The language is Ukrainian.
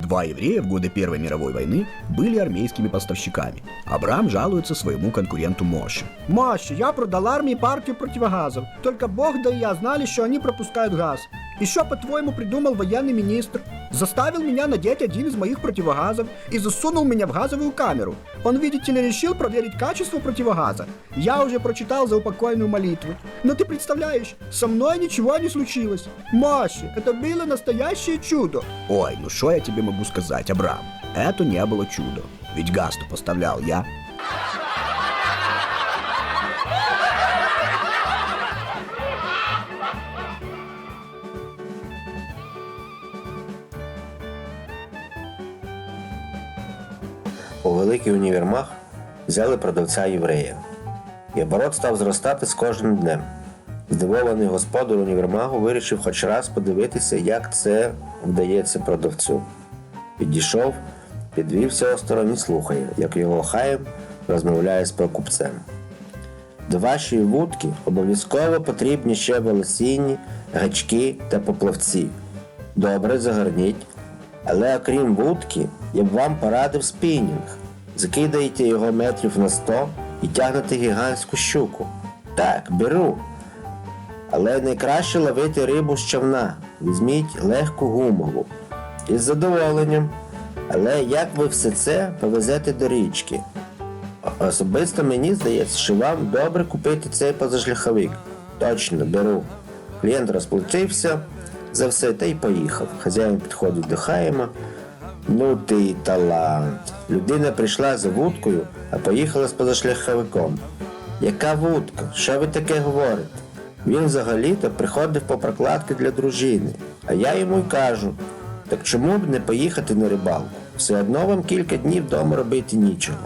Два еврея в годы Первой мировой войны были армейскими поставщиками. Абрам жалуется своему конкуренту Моше. Моше, я продал армии партию противогазов. Только Бог да и я знали, что они пропускают газ. И что, по-твоему, придумал военный министр? Заставил меня надеть один из моих противогазов и засунул меня в газовую камеру. Он, видите ли, решил проверить качество противогаза. Я уже прочитал заупокойную молитву. Но ты представляешь, со мной ничего не случилось. Моше, это было настоящее чудо. Ой, ну что я тебе могу сказать, Абрам? Это не было чудо. Ведь газ-то поставлял я. У великий універмаг взяли продавця єврея. І оборот став зростати з кожним днем. Здивований господар універмагу вирішив хоч раз подивитися, як це вдається продавцю. Підійшов, підвівся осторонь і слухає, як його хаєм розмовляє з покупцем. До вашої вудки обов'язково потрібні ще волосінні, гачки та поплавці. Добре загорніть. Але окрім вудки, я б вам порадив спінінг. Закидаєте його метрів на 100 і тягнете гігантську щуку. Так, беру. Але найкраще ловити рибу з човна. Візьміть легку гумову. Із задоволенням. Але як ви все це повезете до річки? Особисто мені здається, що вам добре купити цей позашляховик. Точно беру. Клієнт розплатився за все та й поїхав. Хазяїн підходить до Хаєма. Ну ти й талант. Людина прийшла за вудкою, а поїхала з позашляховиком. Яка вудка? Що ви таке говорите? Він взагалі-то приходив по прокладки для дружини. А я йому й кажу: так чому б не поїхати на рибалку? Все одно вам кілька днів вдома робити нічого.